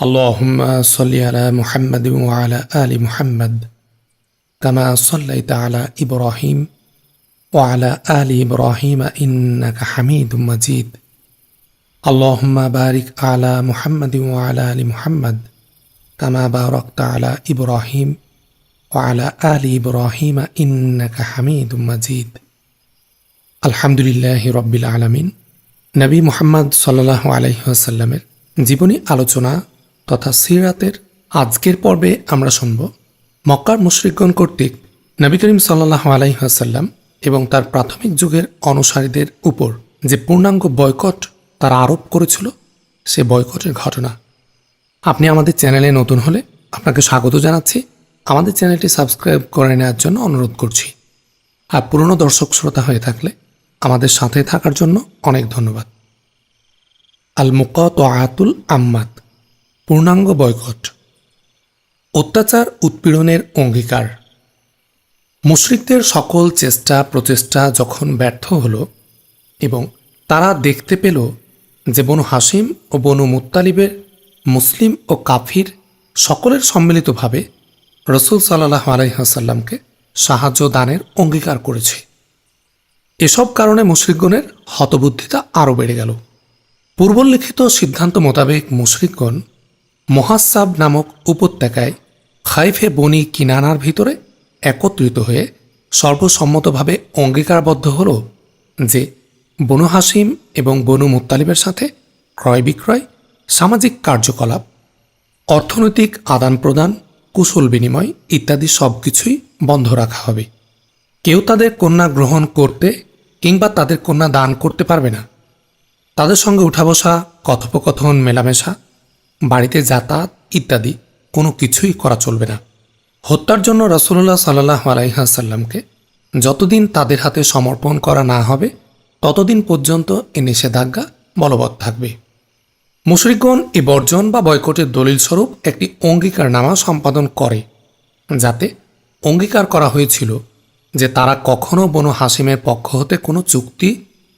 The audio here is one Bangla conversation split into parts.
اللهم صل على محمد وعلى ال محمد كما صليت على ابراهيم وعلى ال ابراهيم انك حميد مجيد اللهم بارك على محمد وعلى ال محمد كما باركت على ابراهيم وعلى ال ابراهيم انك حميد مجيد الحمد لله رب العالمين নবী মোহাম্মদ সাল্লাহ আলহিহাসাল্লামের জীবনী আলোচনা তথা সিরাতের আজকের পর্বে আমরা শুনব মক্কার মুশরিকগণ কর্তৃক নবী করিম সাল্লাহ আলাইহাসাল্লাম এবং তার প্রাথমিক যুগের অনুসারীদের উপর যে পূর্ণাঙ্গ বয়কট তারা আরোপ করেছিল, সে বয়কটের ঘটনা। আপনি আমাদের চ্যানেলে নতুন হলে আপনাকে স্বাগত জানাচ্ছি। আমাদের চ্যানেলটি সাবস্ক্রাইব করে নেওয়ার জন্য অনুরোধ করছি। আর পুরনো দর্শক শ্রোতা হয়ে থাকলে আমাদের সাথে থাকার জন্য অনেক ধন্যবাদ। আল মুকাত আতুল আম্মাত পূর্ণাঙ্গ বয়কট। অত্যাচার উৎপীড়নের অঙ্গীকার। মুশরিকদের সকল চেষ্টা, প্রচেষ্টা যখন ব্যর্থ হল এবং তারা দেখতে পেল যে বনু হাসিম ও বনু মুত্তালিবের মুসলিম ও কাফির সকলের সম্মিলিতভাবে রসুল সাল্লাহ আলাইহাসাল্লামকে সাহায্য দানের অঙ্গীকার করেছে। এসব কারণে মুশরিকগণের হতবুদ্ধিতা আরও বেড়ে গেল। পূর্বলিখিত সিদ্ধান্ত মোতাবেক মুশরিকগণ মহাসাব নামক উপত্যকায় খাইফে বনি কিনানার ভিতরে একত্রিত হয়ে সর্বসম্মতভাবে অঙ্গীকারবদ্ধ হল যে বনু হাসিম এবং বনু মুত্তালিবের সাথে ক্রয় বিক্রয়, সামাজিক কার্যকলাপ, অর্থনৈতিক আদান প্রদান, কুশল বিনিময় ইত্যাদি সব কিছুই বন্ধ রাখা হবে। কেউ তাদের কন্যা গ্রহণ করতে কিংবা তাদের কন্যা দান করতে পারবে না। তাদের সঙ্গে উঠা বসা, কথোপকথন, মেলামেশা বাড়িতে যাতায়াত ইত্যাদি কোনো কিছুই করা চলবে না। হত্যার জন্য রসুল্লাহ সাল্লাহ আলাইহাসাল্লামকে যতদিন তাদের হাতে সমর্পণ করা না হবে, ততদিন পর্যন্ত এ নিষেধাজ্ঞা বলবৎ থাকবে। মুশরিকগণ এ বর্জন বা বয়কটের দলিল স্বরূপ একটি অঙ্গীকারনামা সম্পাদন করে, যাতে অঙ্গীকার করা হয়েছিল যে তারা কখনও বনু হাসিমের পক্ষ হতে কোনো চুক্তি,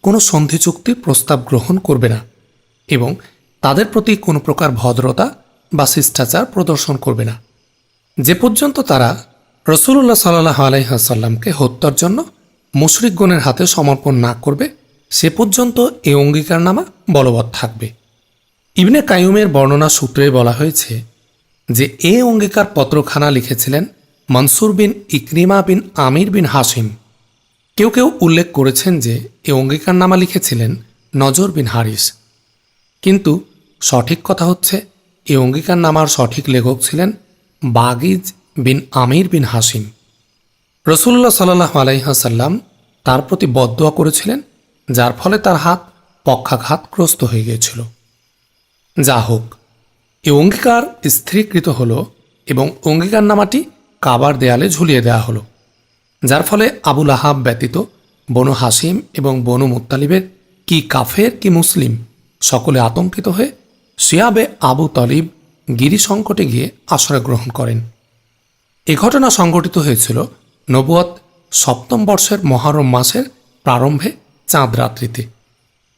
কোনো সন্ধি চুক্তির প্রস্তাব গ্রহণ করবে না এবং তাদের প্রতি কোনো প্রকার ভদ্রতা বা শিষ্টাচার প্রদর্শন করবে না। যে পর্যন্ত তারা রসুল্লাহ সাল্লাহ আলাইহাসাল্লামকে হত্যার জন্য মুশরিকগণের হাতে সমর্পণ না করবে, সে পর্যন্ত এই অঙ্গীকারনামা বলবৎ থাকবে। ইবনে কায়ুমের বর্ণনা সূত্রে বলা হয়েছে যে, এ অঙ্গীকার পত্রখানা লিখেছিলেন মনসুর বিন ইকরিমা বিন আমির বিন হাসিম কেউ কেউ উল্লেখ করেছেন যে, এ অঙ্গীকারনামা লিখেছিলেন নজর বিন হারিস। কিন্তু সঠিক কথা হচ্ছে এই অঙ্গীকারনামার সঠিক লেখক ছিলেন বাগিজ বিন আমির বিন হাসিম। রসুল্লাহ সাল্লাহ আলাইহাসাল্লাম তার প্রতি বদোয়া করেছিলেন, যার ফলে তার হাত পক্ষাঘাতগ্রস্ত হয়ে গিয়েছিল। যা হোক এই অঙ্গীকার স্থিরীকৃত হল এবং অঙ্গীকার নামাটি কাবার দেয়ালে ঝুলিয়ে দেওয়া হলো, যার ফলে আবুল আহাব ব্যতীত বনু হাসিম এবং বনু মুত্তালিবের কি কাফের কি মুসলিম সকলে আতঙ্কিত হয়ে শিয়াবে আবু তলিব গিরি সংকটে গিয়ে আশ্রয় গ্রহণ করেন। এ ঘটনা সংঘটিত হয়েছিল নবুয়ত সপ্তম বর্ষের মহারম মাসের প্রারম্ভে চাঁদ রাত্রিতে।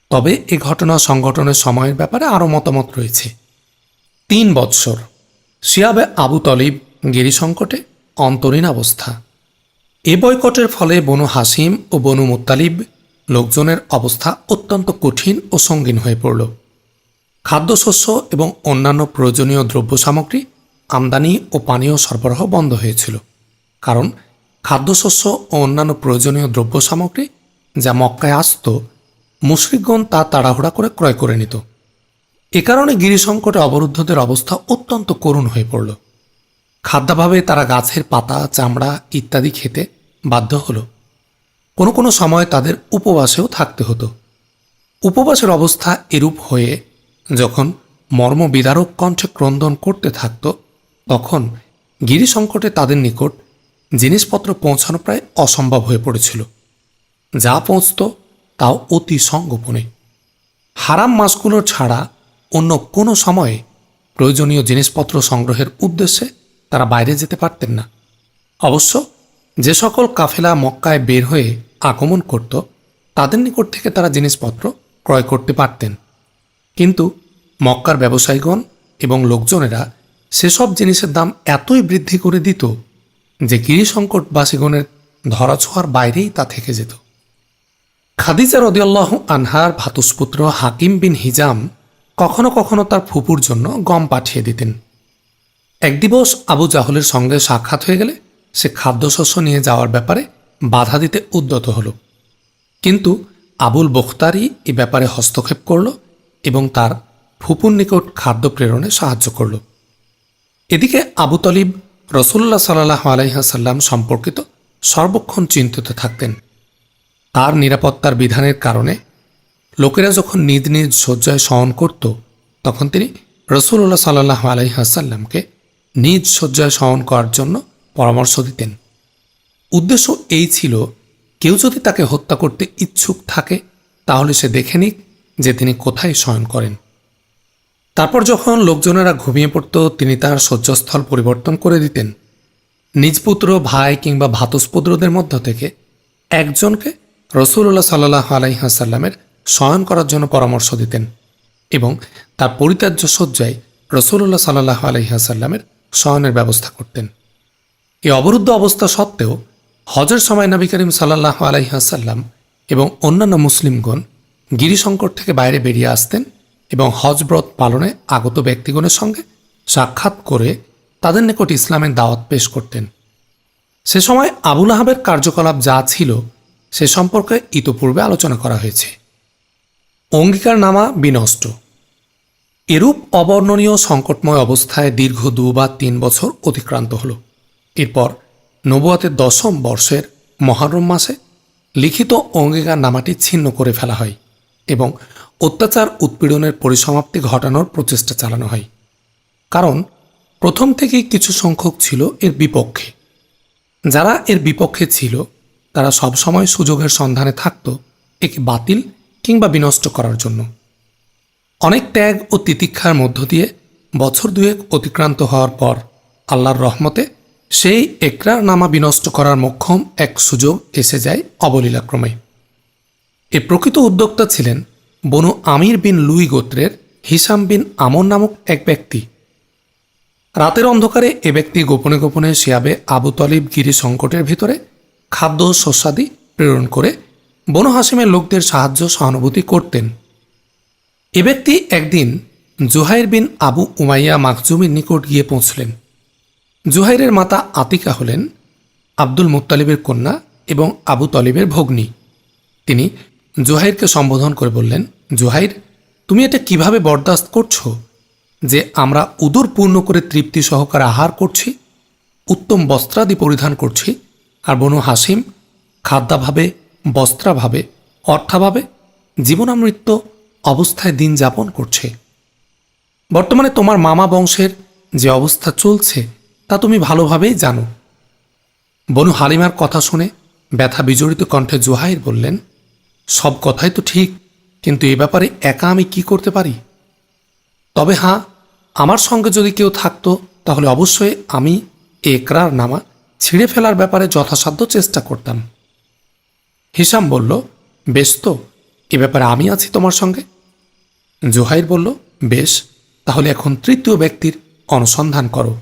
তবে এ ঘটনা সংগঠনের সময়ের ব্যাপারে আরও মতামত রয়েছে। তিন বৎসর শিয়াবে আবু তলিব গিরি সংকটে অন্তরীণ অবস্থা। এ বয়কটের ফলে বনু হাসিম ও বনু মুত্তালিব লোকজনের অবস্থা অত্যন্ত কঠিন ও সঙ্গীন হয়ে পড়ল। খাদ্যশস্য এবং অন্যান্য প্রয়োজনীয় দ্রব্য সামগ্রী আমদানি ও পানীয় সরবরাহ বন্ধ হয়েছিল। কারণ খাদ্যশস্য ও অন্যান্য প্রয়োজনীয় দ্রব্য সামগ্রী যা মক্কায় আসত, মুশরিকগণ তা তাড়াহুড়া করে ক্রয় করে নিত। এ কারণে গিরিসংকটে অবরুদ্ধদের অবস্থা অত্যন্ত করুণ হয়ে পড়ল। খাদ্যাভাবে তারা গাছের পাতা, চামড়া ইত্যাদি খেতে বাধ্য হলো। কোনো কোনো সময় তাদের উপবাসেও থাকতে হতো। উপবাসের অবস্থা এরূপ হয়ে যখন মর্মবিদারক কণ্ঠে ক্রন্দন করতে থাকত, তখন গিরি সংকটে তাদের নিকট জিনিসপত্র পৌঁছানো প্রায় অসম্ভব হয়ে পড়েছিল। যা পৌঁছত তাও অতি সংগোপনে। হারাম মাসগুলো ছাড়া অন্য কোনো সময়ে প্রয়োজনীয় জিনিসপত্র সংগ্রহের উদ্দেশ্যে তারা বাইরে যেতে পারতেন না। অবশ্য যে সকল কাফেলা মক্কায় বের হয়ে আগমন করত, তাদের নিকট থেকে তারা জিনিসপত্র ক্রয় করতে পারতেন। কিন্তু মক্কার ব্যবসায়ীগণ এবং লোকজনেরা সেসব জিনিসের দাম এতই বৃদ্ধি করে দিত যে গিরিসংকটবাসীগণের ধরাছোঁয়ার বাইরেই তা থেকে যেত। খাদিজা রদিয়াল্লাহ আনহার ভাতুসপুত্র হাকিম বিন হিজাম কখনো কখনো তার ফুপুর জন্য গম পাঠিয়ে দিতেন। এক দিবস আবু জাহলের সঙ্গে সাক্ষাৎ হয়ে গেলে সে খাদ্যশস্য নিয়ে যাওয়ার ব্যাপারে বাধা দিতে উদ্যত হল। কিন্তু আবুল বখতারি এ ব্যাপারে হস্তক্ষেপ করল এবং তার ফুপুর নিকট খাদ্য প্রেরণে সাহায্য করল। এদিকে আবু তলিব রসুল্লাহ সাল্লাহ আলাইহাসাল্লাম সম্পর্কিত সর্বক্ষণ চিন্তিত থাকতেন। তার নিরাপত্তার বিধানের কারণে লোকেরা যখন নিজ নিজ শয্যায় শয়ন করত, তখন তিনি রসুল্লাহ সাল্লাহ আলাইহাসাল্লামকে নিজ শয্যায় শয়ন করার জন্য পরামর্শ দিতেন। উদ্দেশ্য এই ছিল, কেউ যদি তাকে হত্যা করতে ইচ্ছুক থাকে, তাহলে সে দেখে নিক যে তিনি কোথায় শয়ন করেন। তারপর যখন লোকজনেরা ঘুমিয়ে পড়ত, তিনি তার শয্যাস্থল পরিবর্তন করে দিতেন। নিজ পুত্র, ভাই কিংবা ভাতস্পুত্রদের মধ্য থেকে একজনকে রসুল্লাহ সাল্লাহ আলাইহাসাল্লামের শয়ন করার জন্য পরামর্শ দিতেন এবং তার পরিত্যাজ্য শয্যায় রসুল্লাহ সাল্লাহ আলাইহাসাল্লামের শয়নের ব্যবস্থা করতেন। এই অবরুদ্ধ অবস্থা সত্ত্বেও হজের সময় নবী করিম সাল্লাহ আলাইহাসাল্লাম এবং অন্যান্য মুসলিমগণ গিরিশঙ্কর থেকে বাইরে বেরিয়ে আসতেন এবং হজব্রত পালনে আগত ব্যক্তিগণের সঙ্গে সাক্ষাৎ করে তাদের নিকট ইসলামের দাওয়াত পেশ করতেন। সে সময় আবুল আহাবের কার্যকলাপ যা ছিল সে সম্পর্কে ইতোপূর্বে আলোচনা করা হয়েছে। অঙ্গীকার নামা বিনষ্ট। এরূপ অবর্ণনীয় সংকটময় অবস্থায় দীর্ঘ দু বা তিন বছর অতিক্রান্ত হল। এরপর নবুয়াতের দশম বর্ষের মহারম মাসে লিখিত অঙ্গীকার নামাটি ছিন্ন করে ফেলা হয়। এবং অত্যাচার উৎপীড়নের পরিসমাপ্তি ঘটানোর প্রচেষ্টা চালানো হয়। কারণ প্রথম থেকেই কিছু সংখ্যক ছিল এর বিপক্ষে। যারা এর বিপক্ষে ছিল, তারা সবসময় সুযোগের সন্ধানে থাকত একে বাতিল কিংবা বিনষ্ট করার জন্য। অনেক ত্যাগ ও তিতিক্ষার মধ্য দিয়ে বছর দুয়েক অতিক্রান্ত হওয়ার পর আল্লাহর রহমতে সেই একরার নামা বিনষ্ট করার মক্ষম এক সুযোগ এসে যায় অবলীলাক্রমে। এ প্রকৃত উদ্যোক্তা ছিলেন বনু আমির বিন লুই গোত্রের হিসাম বিন আমর নামক এক ব্যক্তি। রাতের অন্ধকারে এ ব্যক্তি গোপনে গোপনে শিয়াবে আবু তলিব গিরি সংকটের ভিতরে খাদ্য শস্যাদি প্রেরণ করে বনু হাসিমের লোকদের সাহায্য সহানুভূতি করতেন। এ ব্যক্তি একদিন জুহাইর বিন আবু উমাইয়া মাকজুমের নিকট গিয়ে পৌঁছলেন। জুহাইরের মাতা আতিকা হলেন আব্দুল মুত্তালিবের কন্যা এবং আবু তলিবের ভগ্নী। তিনি জুহাইরকে সম্বোধন করে বললেন, জুহাইর, তুমি এটা কীভাবে বরদাস্ত করছ যে আমরা উদর পূর্ণ করে তৃপ্তি সহকারে আহার করছি, উত্তম বস্ত্রাদি পরিধান করছি আর বনু হাসিম খাদ্যাভাবে, বস্ত্রাভাবে, অর্থাভাবে জীবনামৃত্য অবস্থায় দিন যাপন করছে। বর্তমানে তোমার মামা বংশের যে অবস্থা চলছে, তা তুমি ভালোভাবেই জানো। বনু হালিমার কথা শুনে ব্যথা বিজড়িত কণ্ঠে জোহাইর বললেন সব কথাই তো ঠিক, কিন্তু এ ব্যাপারে একা আমি কি করতে পারি? তবে হ্যাঁ আমার সঙ্গে যদি কেউ থাকতো, তাহলে অবশ্যই আমি একরার নামা ছিঁড়ে ফেলার ব্যাপারে যথাসাধ্য চেষ্টা করতাম। হিসাম বলল, বেশ তো, এ ব্যাপারে আমি আছি তোমার সঙ্গে? জোহাইর বলল, বেশ, তাহলে এখন তৃতীয় ব্যক্তির অনুসন্ধান করো।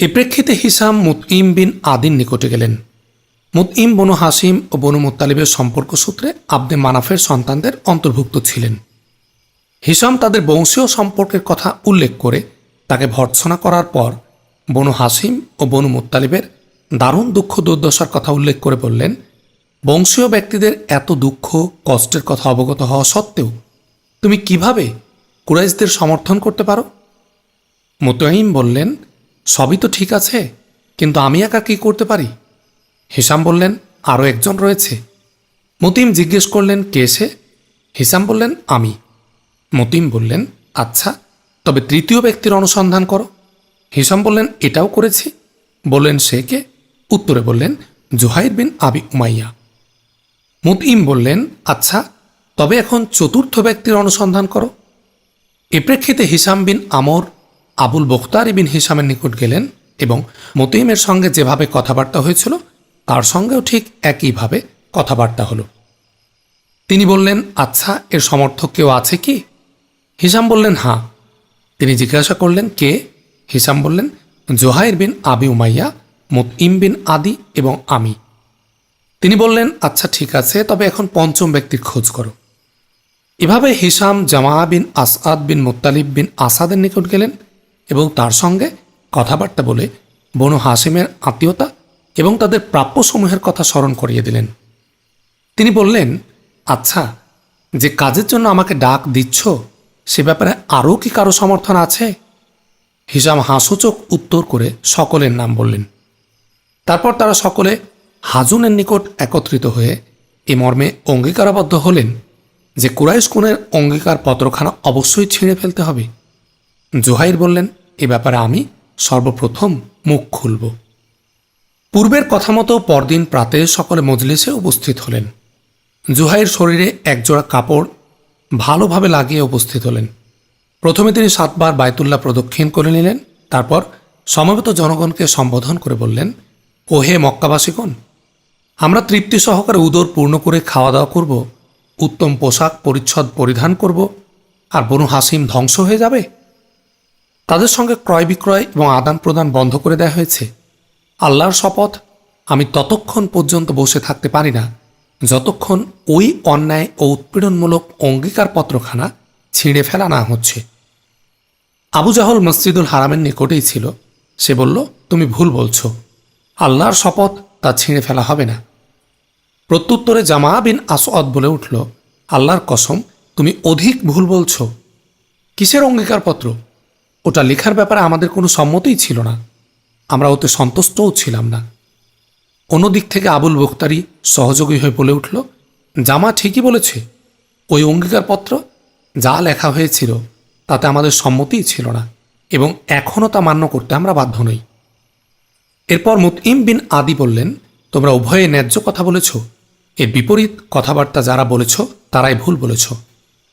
এ প্রেক্ষিতে হিসাম মুতইম বিন আদিন নিকটে গেলেন। মুতইম বনু হাসিম ও বনু মুত্তালিবের সম্পর্ক সূত্রে আব্দে মানাফের সন্তানদের অন্তর্ভুক্ত ছিলেন। হিসাম তাদের বংশীয় সম্পর্কের কথা উল্লেখ করে তাকে ভর্ৎসনা করার পর বনু হাসিম ও বনু মুত্তালিবের দারুণ দুঃখ দুর্দশার কথা উল্লেখ করে বললেন, বংশীয় ব্যক্তিদের এত দুঃখ, কষ্টের কথা অবগত হওয়া সত্ত্বেও তুমি কীভাবে কুরাইশদের সমর্থন করতে পারো? মুতাহিম বললেন, সবই তো ঠিক আছে, কিন্তু আমি একা কি করতে পারি? হিসাম বললেন আরও একজন রয়েছে? মতিম জিজ্ঞেস করলেন, কে সে? হিসাম বললেন, আমি। মতিম বললেন আচ্ছা তবে তৃতীয় ব্যক্তির অনুসন্ধান করো। হিসাম বললেন, এটাও করেছি। বললেন, সে কে? উত্তরে বললেন, জুহাইর বিন আবি উমাইয়া। মুতইম বললেন আচ্ছা তবে এখন চতুর্থ ব্যক্তির অনুসন্ধান করো। এ প্রেক্ষিতে হিসাম বিন আমর, আবুল বখতার বিন হিসামের নিকট গেলেন এবং মতিমের সঙ্গে যেভাবে কথাবার্তা হয়েছিল তার সঙ্গেও ঠিক একইভাবে কথাবার্তা হলো। তিনি বললেন আচ্ছা এর সমর্থক কেউ আছে কি? হিসাম বললেন, হাঁ। তিনি জিজ্ঞাসা করলেন, কে? হিসাম বললেন, জোহাইর বিন আবি উমাইয়া মুতইম বিন আদি এবং আমি। তিনি বললেন আচ্ছা ঠিক আছে, তবে এখন পঞ্চম ব্যক্তির খোঁজ করো। এভাবে হিসাম, জামা বিন আসাদ বিন মুত্তালিব বিন আসাদের নিকট গেলেন এবং তার সঙ্গে কথাবার্তা বলে বনু হাসিমের আত্মীয়তা এবং তাদের প্রাপ্যসমূহের কথা স্মরণ করিয়ে দিলেন। তিনি বললেন আচ্ছা যে কাজের জন্য আমাকে ডাক দিচ্ছ, সে ব্যাপারে আরও কি কারও সমর্থন আছে? হিসাম হাসুচোক উত্তর করে সকলের নাম বললেন। তারপর তারা সকলে হাজুনের নিকট একত্রিত হয়ে এ মর্মে অঙ্গীকারাবদ্ধ হলেন যে কুরাইশ কোণের অঙ্গীকার পত্রখানা অবশ্যই ছিঁড়ে ফেলতে হবে। জোহাইর বললেন, এ ব্যাপারে আমি সর্বপ্রথম মুখ খুলব। পূর্বের কথা মতো পরদিন প্রাতে সকলে মজলিসে উপস্থিত হলেন। জুহাইর শরীরে একজোড়া কাপড় ভালোভাবে লাগিয়ে উপস্থিত হলেন। প্রথমে তিনি সাতবার বায়তুল্লাহ প্রদক্ষিণ করে নিলেন, তারপর সমবেত জনগণকে সম্বোধন করে বললেন, ও হে মক্কাবাসীগণ, আমরা তৃপ্তি সহকারে উদর পূর্ণ করে খাওয়া দাওয়া করব, উত্তম পোশাক পরিচ্ছদ পরিধান করব, আর বনু হাসিম ধ্বংস হয়ে যাবে? তাদের সঙ্গে ক্রয় বিক্রয় এবং আদান প্রদান বন্ধ করে দেওয়া হয়েছে। আল্লাহর শপথ, আমি ততক্ষণ পর্যন্ত বসে থাকতে পারি না। যতক্ষণ ওই অন্যায় ও উৎপীড়নমূলক অঙ্গীকারপত্রখানা ছিঁড়ে ফেলা না হচ্ছে। আবু জাহল মসজিদুল হারামের নিকটেই ছিল। সে বলল, তুমি ভুল বলছ। আল্লাহর শপথ তা ছিঁড়ে ফেলা হবে না। প্রত্যুত্তরে জামা বিন আসদ বলে উঠল, আল্লাহর কসম, তুমি অধিক ভুল বলছ। কিসের অঙ্গীকারপত্র? ওটা লেখার ব্যাপারে আমাদের কোনো সম্মতিই ছিল না। আমরা ওতে সন্তুষ্টও ছিলাম না। অন্যদিক থেকে আবুল বখতারি সহযোগী হয়ে বলে উঠল, জামা ঠিকই বলেছে। ওই অঙ্গীকারপত্র যা লেখা হয়েছিল তাতে আমাদের সম্মতিই ছিল না এবং এখনও তা মান্য করতে আমরা বাধ্য নই। এরপর মুতইম বিন আদি বললেন, তোমরা উভয়ে ন্যায্য কথা বলেছ। এর বিপরীত কথাবার্তা যারা বলেছ, তারাই ভুল বলেছ।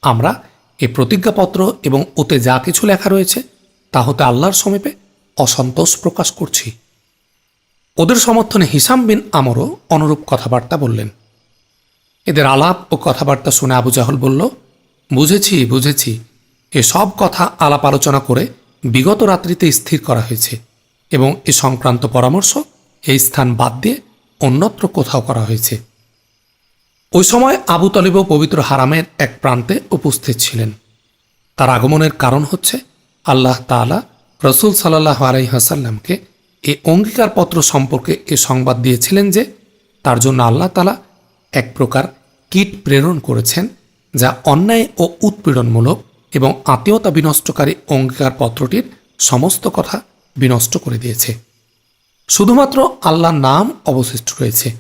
আমরা এই প্রতিজ্ঞাপত্র এবং ওতে যা কিছু লেখা রয়েছে, তা হতে আল্লাহর সমীপে অসন্তোষ প্রকাশ করছি। ওদের সমর্থনে হিসাম বিন আমরও অনুরূপ কথাবার্তা বললেন। এদের আলাপ ও কথাবার্তা শুনে আবু জাহল বলল, বুঝেছি বুঝেছি। এসব কথা আলাপ আলোচনা করে বিগত রাত্রিতে স্থির করা হয়েছে এবং এ সংক্রান্ত পরামর্শ এই স্থান বাদ দিয়ে অন্যত্র কোথাও করা হয়েছে। ওই সময় আবু তলিবও পবিত্র হারামের এক প্রান্তে উপস্থিত ছিলেন। তার আগমনের কারণ হচ্ছে আল্লাহ তালা রসুল সাল্লাহ আলাইহাসাল্লামকে এই অঙ্গীকারপত্র সম্পর্কে এ সংবাদ দিয়েছিলেন যে তার জন্য আল্লাহ তালা এক প্রকার কীট প্রেরণ করেছেন যা অন্যায় ও উৎপীড়নমূলক এবং আত্মীয়তা বিনষ্টকারী অঙ্গীকারপত্রটির সমস্ত কথা বিনষ্ট করে দিয়েছে। শুধুমাত্র আল্লাহর নাম অবশিষ্ট রয়েছে।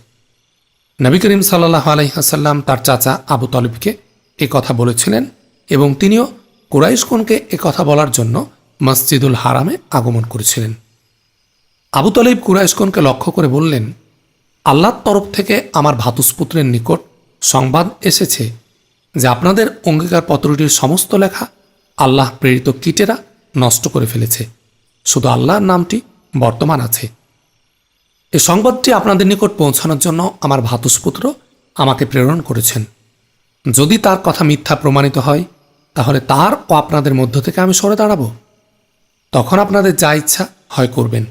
নবী করিম সাল্লাহ আলাইহাসাল্লাম তার চাচা আবু তলিবকে এ কথা বলেছিলেন এবং তিনিও কুরাইশগণকে এ কথা বলার জন্য মসজিদুল হারামে আগমন করেছিলেন। আবু তলিব কুরাইশগণকে লক্ষ্য করে বললেন, আল্লাহর তরফ থেকে আমার ভাতুসপুত্রের নিকট সংবাদ এসেছে যে আপনাদের অঙ্গীকারপত্রটির সমস্ত লেখা আল্লাহ প্রেরিত কীটেরা নষ্ট করে ফেলেছে। শুধু আল্লাহর নামটি বর্তমান আছে। এ সংবাদটি আপনাদের নিকট পৌঁছানোর জন্য আমার ভাতুসপুত্র আমাকে প্রেরণ করেছেন। যদি তার কথা মিথ্যা প্রমাণিত হয়, তাহলে তার ও আপনাদের মধ্য থেকে আমি সরে দাঁড়াবো। তখন আপনাদের যা ইচ্ছা হয় করবেন।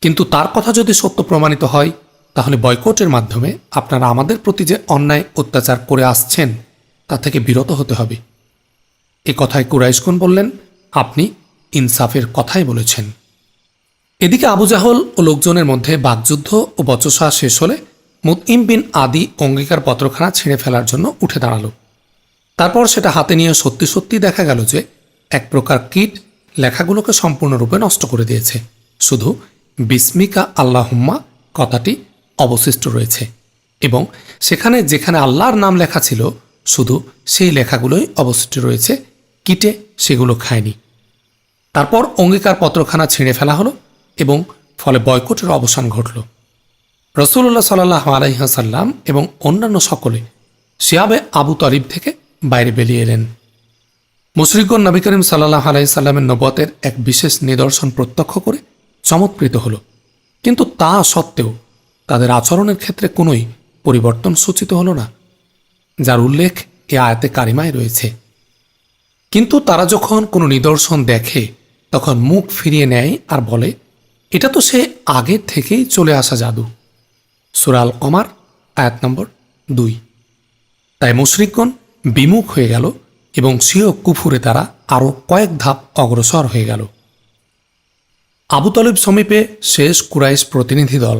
কিন্তু তার কথা যদি সত্য প্রমাণিত হয়, তাহলে বয়কটের মাধ্যমে আপনারা আমাদের প্রতি যে অন্যায় অত্যাচার করে আসছেন, তা থেকে বিরত হতে হবে। এ কথায় কুরাইশকুন বললেন, আপনি ইনসাফের কথাই বলেছেন। এদিকে আবু জাহল ও লোকজনের মধ্যে বাকযুদ্ধ ও বচসা শেষ হলে মুতইম বিন আদি অঙ্গীকার পত্রখানা ছিঁড়ে ফেলার জন্য উঠে দাঁড়াল। তারপর সেটা হাতে নিয়ে সত্যি সত্যি দেখা গেল যে, এক প্রকার কীট লেখাগুলোকে সম্পূর্ণরূপে নষ্ট করে দিয়েছে। শুধু বিস্মিকা আল্লাহুম্মা কথাটি অবশিষ্ট রয়েছে এবং সেখানে যেখানে আল্লাহর নাম লেখা ছিল, শুধু সেই লেখাগুলোই অবশিষ্ট রয়েছে, কিটে সেগুলো খায়নি। তারপর অঙ্গীকার পত্রখানা ছিঁড়ে ফেলা হলো এবং ফলে বয়কটের অবসান ঘটল। রসুল্লাহ সাল্লাহ আলাইহাসাল্লাম এবং অন্যান্য সকলে শিয়াবে আবু তরিব থেকে বাইরে বেরিয়ে এলেন। মুশরিকগণ নবী করিম সাল্লাহ আলাইসাল্লামের নবতের এক বিশেষ নিদর্শন প্রত্যক্ষ করে চমৎকৃত হল। কিন্তু তা সত্ত্বেও তাদের আচরণের ক্ষেত্রে কোনোই পরিবর্তন সূচিত হল না, যার উল্লেখ এ আয়াতে কারিমায় রয়েছে। কিন্তু তারা যখন কোনো নিদর্শন দেখে, তখন মুখ ফিরিয়ে নেয় আর বলে, এটা তো সে আগের থেকেই চলে আসা জাদু। সুরাল কমার আয়াত নম্বর দুই। তাই মুশরিকগণ বিমুখ হয়ে গেল এবং সিও কুফুরে তারা আরও কয়েক ধাপ অগ্রসর হয়ে গেল। আবু তলিব সমীপে শেষ কুরাইশ প্রতিনিধি দল।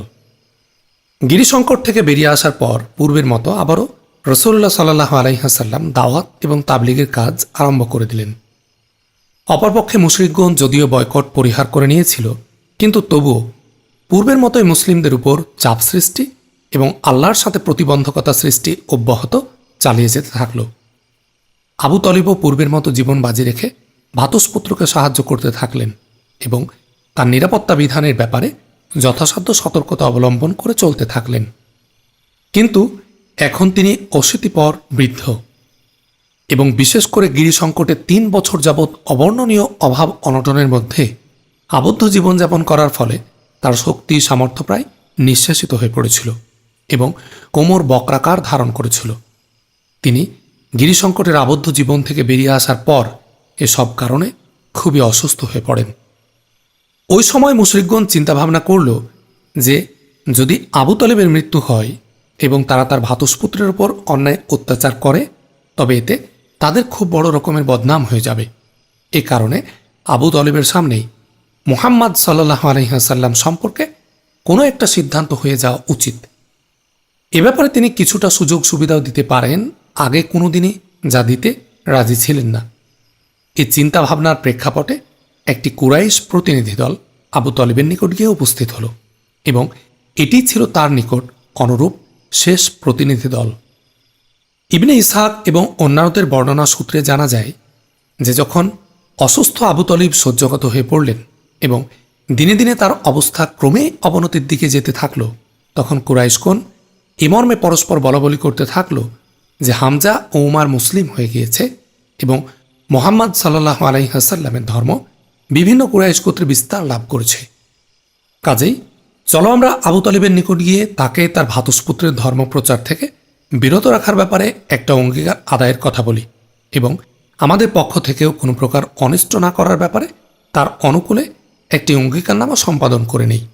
গিরিশঙ্কর থেকে বেরিয়ে আসার পর পূর্বের মতো আবারও রসুল্লাহ সাল্লাহ আলাইহাসাল্লাম দাওয়াত এবং তাবলিগের কাজ আরম্ভ করে দিলেন। অপরপক্ষে মুশরিকগণ যদিও বয়কট পরিহার করে নিয়েছিল, কিন্তু তবুও পূর্বের মতোই মুসলিমদের উপর চাপ সৃষ্টি এবং আল্লাহর সাথে প্রতিবন্ধকতা সৃষ্টি অব্যাহত চালিয়ে যেতে থাকল। আবু তলিবও পূর্বের মতো জীবন বাজি রেখে ভাতসপুত্রকে সাহায্য করতে থাকলেন এবং তার নিরাপত্তা বিধানের ব্যাপারে যথাসাধ্য সতর্কতা অবলম্বন করে চলতে থাকলেন। কিন্তু এখন তিনি অশীতিপর বৃদ্ধ এবং বিশেষ করে গিরি সংকটে তিন বছর যাবৎ অবর্ণনীয় অভাব অনটনের মধ্যে আবদ্ধ জীবনযাপন করার ফলে তার শক্তি সামর্থ্য প্রায় নিঃশ্বাসিত হয়ে পড়েছিল এবং কোমর বক্রাকার ধারণ করেছিল। তিনি গিরিসংকটের আবদ্ধ জীবন থেকে বেরিয়ে আসার পর এসব কারণে খুবই অসুস্থ হয়ে পড়েন। ওই সময় মুশরিকগণ চিন্তাভাবনা করল যে, যদি আবু তালেবের মৃত্যু হয় এবং তারা তার ভাতসপুত্রের ওপর অন্যায় অত্যাচার করে, তবে এতে তাদের খুব বড় রকমের বদনাম হয়ে যাবে। এ কারণে আবু তলেবের সামনেই মুহাম্মদ সাল্লাহ আলহিহাসাল্লাম সম্পর্কে কোনো একটা সিদ্ধান্ত হয়ে যাওয়া উচিত। এ ব্যাপারে তিনি কিছুটা সুযোগ সুবিধাও দিতে পারেন আগে কোনো দিনই যা দিতে রাজি ছিলেন না। এই চিন্তাভাবনার প্রেক্ষাপটে একটি কুরাইশ প্রতিনিধি দল আবু তলিবের নিকট গিয়ে উপস্থিত হল এবং এটি ছিল তার নিকট অনুরূপ শেষ প্রতিনিধি দল। ইবনে ইসহাক এবং অন্যান্যদের বর্ণনা সূত্রে জানা যায় যে যখন অসুস্থ আবু তলিব সহ্যগত হয়ে পড়লেন এবং দিনে দিনে তার অবস্থা ক্রমে অবনতির দিকে যেতে থাকল, তখন কুরাইশগণ ইমর্মে পরস্পর বলাবলি করতে থাকল যে হামজা ও উমার মুসলিম হয়ে গিয়েছে এবং মোহাম্মদ সাল্লাহ আলাইহাসাল্লামের ধর্ম বিভিন্ন কুরাইশ গোত্রে বিস্তার লাভ করেছে। কাজেই চলো আমরা আবু তালিবের নিকট গিয়ে তাকে তার ভাতসপুত্রের ধর্ম প্রচার থেকে বিরত রাখার ব্যাপারে একটা অঙ্গীকার আদায়ের কথা বলি এবং আমাদের পক্ষ থেকেও কোনো প্রকার অনিষ্ট না করার ব্যাপারে তার অনুকূলে একটি অঙ্গীকারনামা সম্পাদন করে নেই।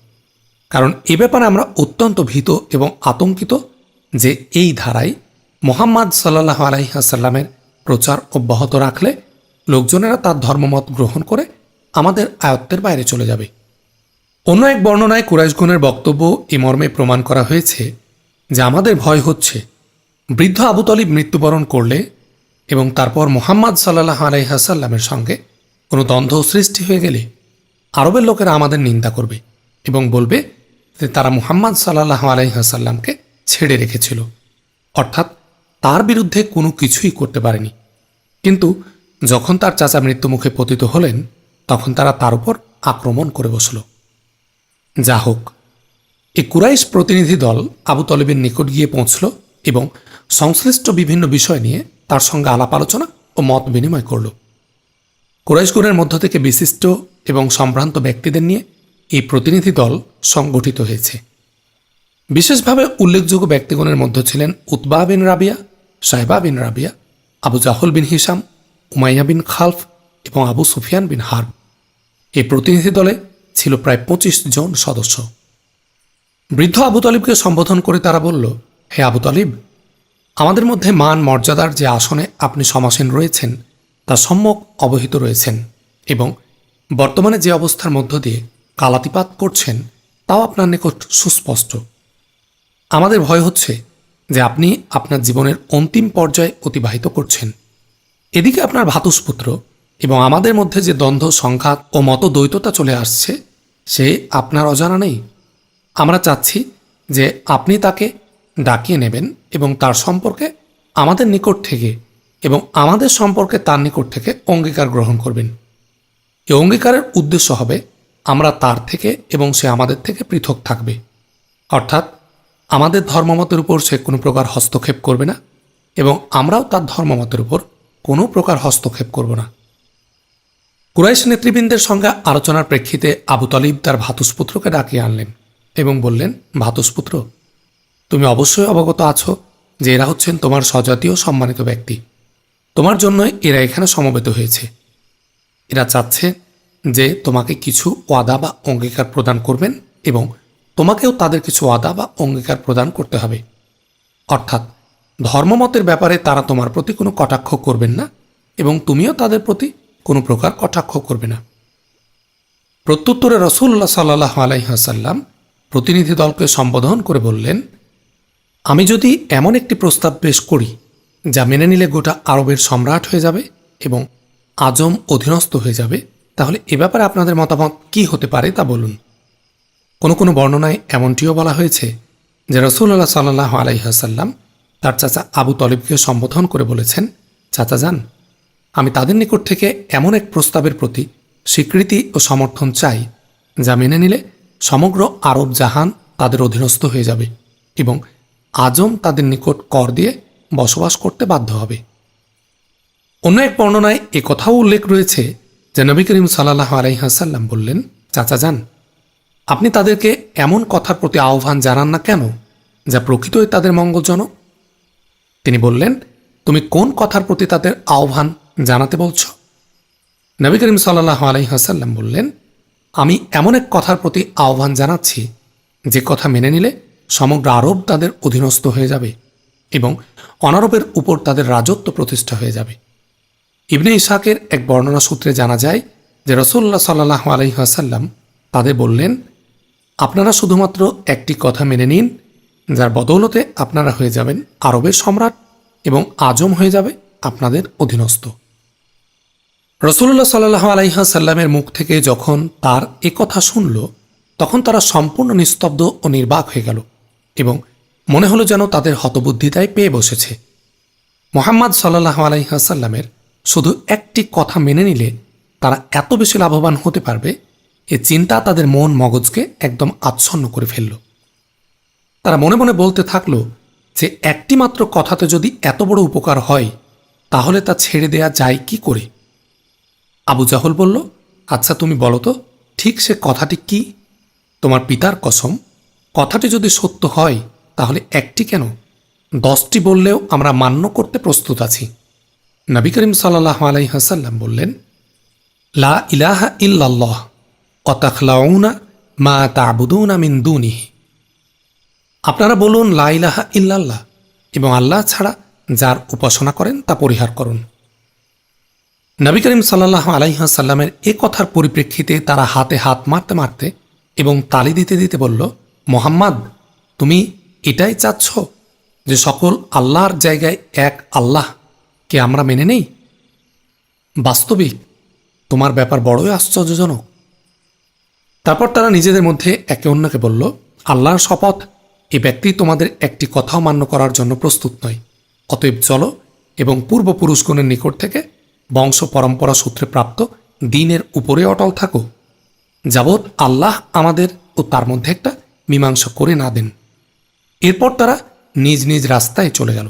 কারণ এ ব্যাপারে আমরা অত্যন্ত ভীত এবং আতঙ্কিত যে এই ধারায় মোহাম্মদ সাল্লাহ আলাইহাসাল্লামের প্রচার অব্যাহত রাখলে লোকজনেরা তার ধর্মমত গ্রহণ করে আমাদের আয়ত্তের বাইরে চলে যাবে। অন্য এক বর্ণনায় কুরাইশগণের বক্তব্য এ মর্মে প্রমাণ করা হয়েছে যে আমাদের ভয় হচ্ছে, বৃদ্ধ আবু তলিব মৃত্যুবরণ করলে এবং তারপর মোহাম্মদ সাল্লাহ আলাইহাসাল্লামের সঙ্গে কোনো দ্বন্দ্ব সৃষ্টি হয়ে গেলে আরবের লোকেরা আমাদের নিন্দা করবে এবং বলবে যে তারা মুহাম্মদ সাল্লাহ আলাইহাসাল্লামকে ছেড়ে রেখেছিল। অর্থাৎ তার বিরুদ্ধে কোনো কিছুই করতে পারেনি। কিন্তু যখন তার চাচা মৃত্যুমুখে পতিত হলেন, তখন তারা তার উপর আক্রমণ করে বসল। যা হোক এই কুরাইশ প্রতিনিধি দল আবু তলিবের নিকট গিয়ে পৌঁছল এবং সংশ্লিষ্ট বিভিন্ন বিষয় নিয়ে তার সঙ্গে আলাপ আলোচনা ও মত বিনিময় করল। কুরাইশগণের মধ্য থেকে বিশিষ্ট এবং সম্ভ্রান্ত ব্যক্তিদের নিয়ে এই প্রতিনিধি দল সংগঠিত হয়েছে। বিশেষভাবে উল্লেখযোগ্য ব্যক্তিগণের মধ্যে ছিলেন Utba bin Rabia Shaiba bin Rabia, Abu Jahl bin Hisham, Umayyah bin Khalaf এবং আবু সুফিয়ান বিন হার্ব। এই প্রতিনিধি দলে ছিল প্রায় পঁচিশ জন সদস্য। বৃদ্ধ আবু তালিবকে সম্বোধন করে তারা বলল, হে আবু তালিব, আমাদের মধ্যে মান মর্যাদার যে আসনে আপনি সমাসীন রয়েছেন, তা সম্যক অবহিত রয়েছেন এবং বর্তমানে যে অবস্থার মধ্য দিয়ে কালাতিপাত করছেন, তাও আপনার নিকট সুস্পষ্ট। আমাদের ভয় হচ্ছে যে আপনি আপনার জীবনের অন্তিম পর্যায়ে অতিবাহিত করছেন। এদিকে আপনার ভাতুষপুত্র এবং আমাদের মধ্যে যে দ্বন্দ্ব, সংঘাত ও মতদ্বৈততা চলে আসছে, সে আপনার অজানা নেই। আমরা চাচ্ছি যে আপনি তাকে ডাকিয়ে নেবেন এবং তার সম্পর্কে আমাদের নিকট থেকে এবং আমাদের সম্পর্কে তার নিকট থেকে অঙ্গীকার গ্রহণ করবেন। এই অঙ্গীকারের উদ্দেশ্য হবে আমরা তার থেকে এবং সে আমাদের থেকে পৃথক থাকবে। অর্থাৎ আমাদের ধর্মমতের উপর সে কোনো প্রকার হস্তক্ষেপ করবে না এবং আমরাও তার ধর্মমতের উপর কোনো প্রকার হস্তক্ষেপ করব না। কুরাইশ নেতৃবৃন্দের সঙ্গে আলোচনার প্রেক্ষিতে আবু তালিব তার ভাতুসপুত্রকে ডাকিয়ে আনলেন এবং বললেন, ভাতুসপুত্র, তুমি অবশ্যই অবগত আছো যে এরা হচ্ছেন তোমার স্বজাতীয় সম্মানিত ব্যক্তি। তোমার জন্য এরা এখানে সমবেত হয়েছে। এরা চাচ্ছে যে তোমাকে কিছু ওয়াদা বা অঙ্গীকার প্রদান করবেন এবং তোমাকেও তাদের কিছু আদা বা অঙ্গীকার প্রদান করতে হবে। অর্থাৎ, ধর্মমতের ব্যাপারে তারা তোমার প্রতি কোনো কটাক্ষ করবেন না এবং তুমিও তাদের প্রতি কোনো প্রকার কটাক্ষ করবে না। প্রত্যুত্তরে রসুল্লাহ সাল্লাহ আলাইহাসাল্লাম প্রতিনিধি দলকে সম্বোধন করে বললেন, আমি যদি এমন একটি প্রস্তাব পেশ করি, যা মেনে নিলে গোটা আরবের সম্রাট হয়ে যাবে এবং আজম অধীনস্থ হয়ে যাবে, তাহলে এ ব্যাপারে আপনাদের মতামত কি হতে পারে তা বলুন। কোনো কোনো বর্ণনায় এমনটিও বলা হয়েছে যে রসুল্লাহ সাল্লাহ আলাইহাসাল্লাম তার চাচা আবু তলিবকে সম্বোধন করে বলেছেন, চাচা, যান। আমি তাদের নিকট থেকে এমন এক প্রস্তাবের প্রতি স্বীকৃতি ও সমর্থন চাই, যা মেনে নিলে সমগ্র আরব জাহান তাদের অধীনস্থ হয়ে যাবে এবং আজম তাদের নিকট কর দিয়ে বসবাস করতে বাধ্য হবে। অন্য এক বর্ণনায় কথাও উল্লেখ রয়েছে যে নবী করিম সাল্লাহ আলাইহাসাল্লাম বললেন, চাচা, যান। আপনি তাদেরকে এমন কথার প্রতি আহ্বান জানান না কেন যা প্রকৃতই তাদের মঙ্গলজনক? তিনি বললেন, তুমি কোন কথার প্রতি তাদের আহ্বান জানাতে বলছ? নবী করিম সাল্লাহ আলাইহাসাল্লাম বললেন, আমি এমন এক কথার প্রতি আহ্বান জানাচ্ছি, যে কথা মেনে নিলে সমগ্র আরব তাদের অধীনস্থ হয়ে যাবে এবং অনারবের উপর তাদের রাজত্ব প্রতিষ্ঠা হয়ে যাবে। ইবনে ইসাকের এক বর্ণনা সূত্রে জানা যায় যে রসুল্লাহ সাল্লাহ আলহিহাসাল্লাম তাদের বললেন আপনারা শুধুমাত্র একটি কথা মেনে নিন, যার বদৌলতে আপনারা হয়ে যাবেন আরবের সম্রাট এবং আজম হয়ে যাবে আপনাদের অধীনস্থ। রসুল্লাহ সাল্লাহ আলাইহাসাল্লামের মুখ থেকে যখন তার এ কথা শুনল, তখন তারা সম্পূর্ণ নিস্তব্ধ ও নির্বাক হয়ে গেল এবং মনে হলো যেন তাদের হতবুদ্ধিতায় পেয়ে বসেছে। মোহাম্মদ সাল্লাহ আলাইহাসাল্লামের শুধু একটি কথা মেনে নিলে তারা এত বেশি লাভবান হতে পারবে এ চিন্তা তাদের মন মগজকে একদম আচ্ছন্ন করে ফেলল। তারা মনে মনে বলতে থাকল যে একটি মাত্র কথাতে যদি এত বড় উপকার হয়, তাহলে তা ছেড়ে দেয়া যায় কি করে? আবু জাহল বলল আচ্ছা তুমি বলো তো, ঠিক সে কথাটি কি? তোমার পিতার কসম, কথাটি যদি সত্য হয়, তাহলে একটি কেন? দশটি বললেও আমরা মান্য করতে প্রস্তুত আছি। নবী করিম সাল্লাহ আলাইহাসাল্লাম বললেন, লা ইলাহা ইল্লাল্লাহ। অতাখলাউনা মা তাবুদুনা মিন দুনিহি। আপনারা বলুন লাইলাহা ইল্লাল্লাহ, এবং আল্লাহ ছাড়া যার উপাসনা করেন তা পরিহার করুন। নবী করিম সাল্লাহ আলাইহাসাল্লামের এ কথার পরিপ্রেক্ষিতে তারা হাতে হাত মারতে মারতে এবং তালি দিতে দিতে বলল, মোহাম্মদ, তুমি এটাই চাচ্ছ যে সকল আল্লাহর জায়গায় এক আল্লাহ কে আমরা মেনে নেই? বাস্তবিক, তোমার ব্যাপার বড়ই আশ্চর্যজনক। তারপর তারা নিজেদের মধ্যে একে অন্যকে বলল, আল্লাহর শপথ, এ ব্যক্তি তোমাদের একটি কথাও মান্য করার জন্য প্রস্তুত নয়। অতএব চলো এবং পূর্বপুরুষগণের নিকট থেকে বংশ পরম্পরা সূত্রে প্রাপ্ত দিনের উপরে অটল থাকো। যাবৎ আল্লাহ আমাদের ও তার মধ্যে একটা মীমাংসা করে না দেন। এরপর তারা নিজ নিজ রাস্তায় চলে গেল।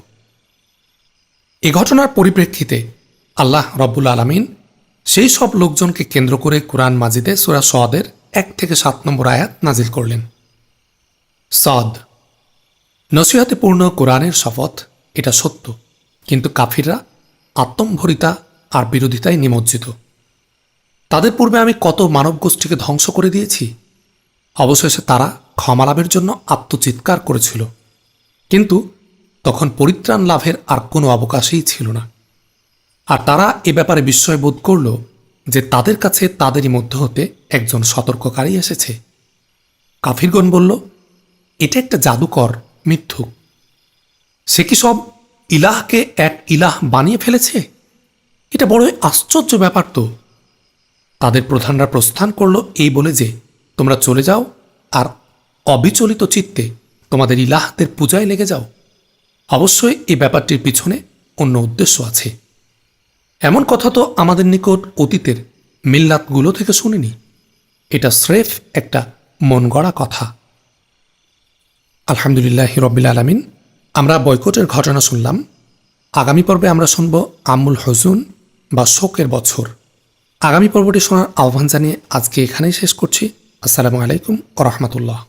এ ঘটনার পরিপ্রেক্ষিতে আল্লাহ রব্বুল আলমিন সেই সব লোকজনকে কেন্দ্র করে কোরআন মাজিদে সুরা সদের এক থেকে সাত নম্বর আয়াত নাজিল করলেন। সদ, নসিহতে পূর্ণ কোরআনের শপথ, এটা সত্য, কিন্তু কাফিররা আত্মম্ভরিতা আর বিরোধিতায় নিমজ্জিত। তাদের পূর্বে আমি কত মানব গোষ্ঠীকে ধ্বংস করে দিয়েছি? অবশেষে তারা ক্ষমা লাভের জন্য আত্মচিৎকার করেছিল। কিন্তু তখন পরিত্রাণ লাভের আর কোনো অবকাশই ছিল না। আর তারা এ ব্যাপারে বিস্ময় বোধ করল যে তাদের কাছে তাদেরই মধ্যে হতে একজন সতর্ককারী এসেছে। কাফিরগণ বলল, এটা একটা জাদুকর মিথ্যুক সে কি সব ইলাহকে এক ইলাহ বানিয়ে ফেলেছে? এটা বড়ই আশ্চর্য ব্যাপার তো। তাদের প্রধানরা প্রস্থান করল এই বলে যে, তোমরা চলে যাও আর অবিচলিত চিত্তে তোমাদের ইলাহদের পূজায় লেগে যাও। অবশ্যই এই ব্যাপারটির পিছনে অন্য উদ্দেশ্য আছে। এমন কথা তো আমাদের নিকট অতীতের মিল্লাতগুলো থেকে শুনিনি। এটা স্রেফ একটা মন গড়া কথা। আলহামদুলিল্লাহ রবিল আলমিন, আমরা বয়কটের ঘটনা শুনলাম। আগামী পর্বে আমরা শুনব আমুল হজুন বা শোকের বছর। আগামী পর্বটি শোনার আহ্বান জানিয়ে আজকে এখানেই শেষ করছি। আসসালামু আলাইকুম ও রহমতুল্লাহ।